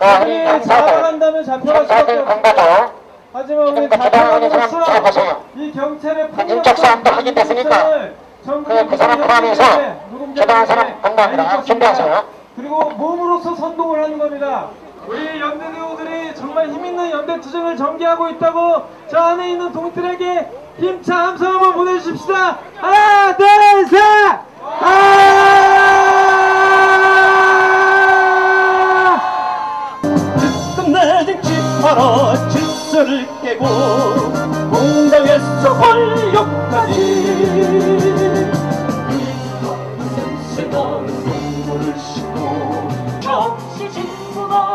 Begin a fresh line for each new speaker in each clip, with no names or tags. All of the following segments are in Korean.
우리 잡아간다면 잡혀갈 수밖에 없습니다. 하지만 우리 잡혀감으로써 이 경찰의
인적 사항도 확인됐으니까 그- 그 사람 포함해서 해당한 사람 건너합니다. 준비하세요.
그리고 몸으로서 선동을 하는 겁니다. 우리 연대 대우들이 정말 힘있는 연대 투쟁을 전개하고 있다고 저 안에 있는 동들에게 힘차 함성 한번 보내주십시다. 하나, 둘, 셋!
끝내지 하라 질서를 깨고 공당에서 권력까지. 세상 눈물을 씻고 정치 진보가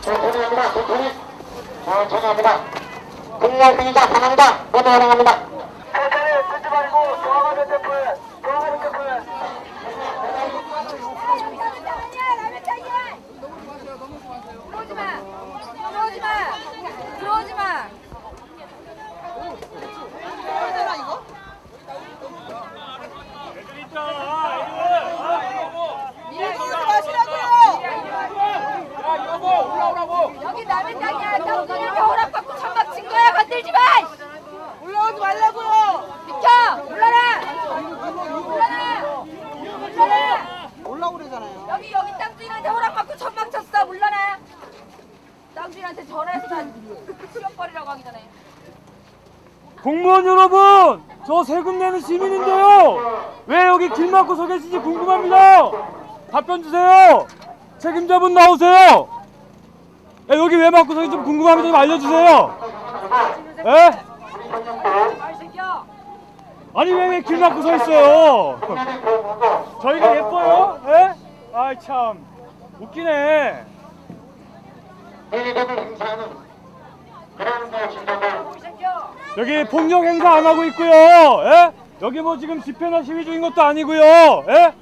천천히 합니다. 천천히. 천천히 합니다. 국내 의자 하나입니다. 모두 환영합니다.
들어오지 마. 들어오지 마. 들어오지 마. 여기 남의 땅이야. 땅들이한테 허락받고 천막 친 거야. 건들지 마. 올라오지 말라고요. 비켜. 올라라. 올라라. 올라라.
올라오래잖아요.
여기 여기 땅주인한테 허락받고 천막 쳤어 물러나 땅주인한테 전화해서 난 치워버리라고 하기 전에
공무원 여러분, 저 세금 내는 시민인데요. 왜 여기 길 막고 서 계신지 궁금합니다. 답변 주세요. 책임자분 나오세요. 야, 여기 왜서 계신지 좀 궁금합니다. 좀 알려주세요.
새끼야
아니 왜 왜 길 막고 서 있어요? 저희가 예뻐요? 에? 아이 참 웃기네. 여기 폭력 행사 안 하고 있고요. 예? 여기 뭐 지금 집회나 시위 중인 것도 아니고요. 예?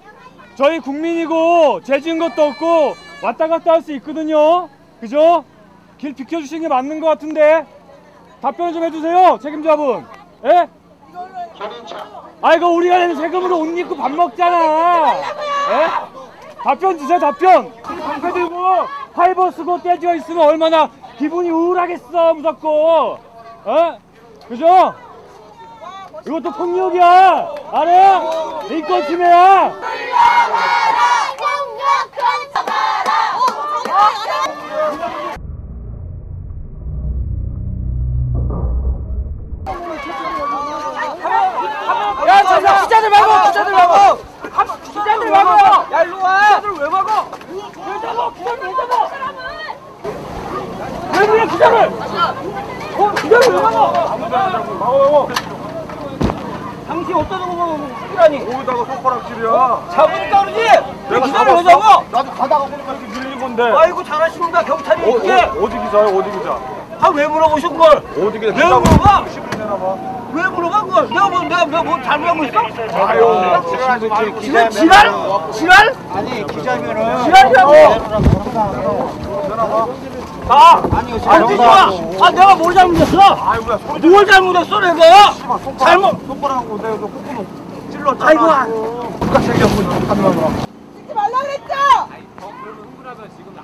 저희 국민이고 죄진 것도 없고 왔다 갔다 할 수 있거든요. 그죠? 길 비켜주시는 게 맞는 것 같은데 답변 좀 해주세요, 책임자분. 예?
견인차
아이고 우리가 내는 세금으로 옷 입고 밥 먹잖아. 예? 답변 주세요, 답변. 방패 들고 파이버 쓰고 떼지어 있으면 얼마나 기분이 우울하겠어, 무섭고. 어? 그죠? 이것도 폭력이야. 알아? 인권 침해야. 야, 저 기자들 말고, 기자들 말고. 기자들 말고. 야, 일로 와. 기자들 왜 막어? 왜 잡아? 기자들 왜 잡아? 왜 그래, 기자를? 어, 기자를 왜 막아? 막아요. 당신 어디다 놓고 막으라니?
거기다가 손가락질이야.
잡으니까 그러지? 왜 기자를 왜 잡아?
나도 가다가 보니까 이렇게 밀린 건데.
아이고, 잘하시는다, 경찰이.
어. 어, 어디 기자야? 어디 기자?
아, 왜 물어보신 걸?
어디 기자?
왜 물어봐?
시비를 내나 봐.
왜 물어봐, 그걸? 내가 뭐, 내가, 내가 뭐 잘못한 거 있어?
아유,
지금 지랄? 지랄?
아니 기자면은
지랄이라고! 아! 아니, 아니, 마! 아, 내가 뭘 잘못했어?
아이고야 소리
뭘 잘못했어, 내가?
잘못
잘못!
손가락하고 내가 너 콧구멍 찔렀잖아.
아이고, 아.
누가 챙겼고 카메라로.
찍지 말라 그랬죠?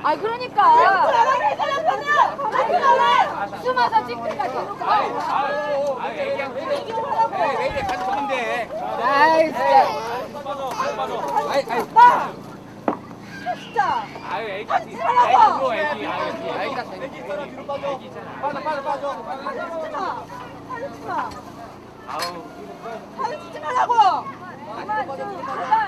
아 그러니까
말라 그랬잖아, 찍지 말라.
숨어 서 찍든가 대놓고 아이 진짜
빠져 빠져
좀